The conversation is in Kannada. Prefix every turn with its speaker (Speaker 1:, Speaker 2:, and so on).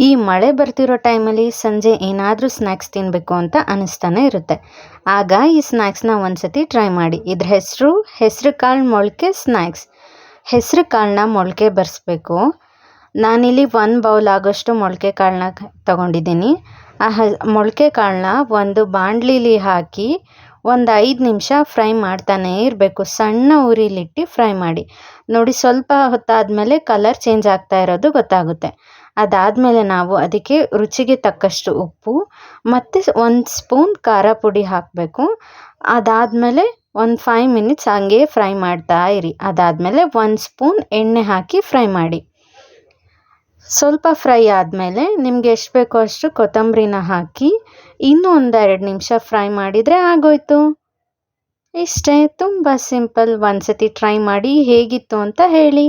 Speaker 1: ಈ ಮಳೆ ಬರ್ತಿರೋ ಟೈಮಲ್ಲಿ ಸಂಜೆ ಏನಾದರೂ ಸ್ನ್ಯಾಕ್ಸ್ ತಿನ್ನಬೇಕು ಅಂತ ಅನ್ನಿಸ್ತಾನೆ ಇರುತ್ತೆ. ಆಗ ಈ ಸ್ನ್ಯಾಕ್ಸ್ನ ಒಂದ್ಸತಿ ಟ್ರೈ ಮಾಡಿ. ಇದ್ರ ಹೆಸರು ಹೆಸರು ಕಾಳು ಮೊಳಕೆ ಸ್ನ್ಯಾಕ್ಸ್ ಹೆಸರು ಕಾಳನ್ನ ಮೊಳಕೆ ಬರೆಸ್ಬೇಕು. ನಾನಿಲ್ಲಿ ಒಂದು ಬೌಲ್ ಆಗೋಷ್ಟು ಮೊಳಕೆ ಕಾಳನ್ನ ತಗೊಂಡಿದ್ದೀನಿ. ಆ ಹ, ಮೊಳಕೆ ಕಾಳನ್ನ ಒಂದು ಬಾಂಡ್ಲಿಲಿ ಹಾಕಿ ಒಂದು ಐದು ನಿಮಿಷ ಫ್ರೈ ಮಾಡ್ತಾನೆ ಇರಬೇಕು. ಸಣ್ಣ ಉರಿಲಿಟ್ಟು ಫ್ರೈ ಮಾಡಿ. ನೋಡಿ, ಸ್ವಲ್ಪ ಹೊತ್ತಾದಮೇಲೆ ಕಲರ್ ಚೇಂಜ್ ಆಗ್ತಾ ಇರೋದು ಗೊತ್ತಾಗುತ್ತೆ. ಅದಾದಮೇಲೆ ನಾವು ಅದಕ್ಕೆ ರುಚಿಗೆ ತಕ್ಕಷ್ಟು ಉಪ್ಪು, ಮತ್ತು ಒಂದು ಸ್ಪೂನ್ ಖಾರ ಪುಡಿ ಹಾಕಬೇಕು. ಅದಾದಮೇಲೆ ಒಂದು ಫೈವ್ ಮಿನಿಟ್ಸ್ ಹಂಗೆ ಫ್ರೈ ಮಾಡ್ತಾ ಇರಿ. ಅದಾದಮೇಲೆ ಒಂದು ಸ್ಪೂನ್ ಎಣ್ಣೆ ಹಾಕಿ ಫ್ರೈ ಮಾಡಿ. ಸ್ವಲ್ಪ ಫ್ರೈ ಆದಮೇಲೆ ನಿಮ್ಗೆ ಎಷ್ಟು ಬೇಕೋ ಅಷ್ಟು ಕೊತ್ತಂಬರಿನ ಹಾಕಿ ಇನ್ನೂ ಒಂದೆರಡು ನಿಮಿಷ ಫ್ರೈ ಮಾಡಿದರೆ ಆಗೋಯ್ತು. ಇಷ್ಟೇ, ತುಂಬ ಸಿಂಪಲ್ ಒಂದು ಸತಿ ಟ್ರೈ ಮಾಡಿ ಹೇಗಿತ್ತು ಅಂತ ಹೇಳಿ.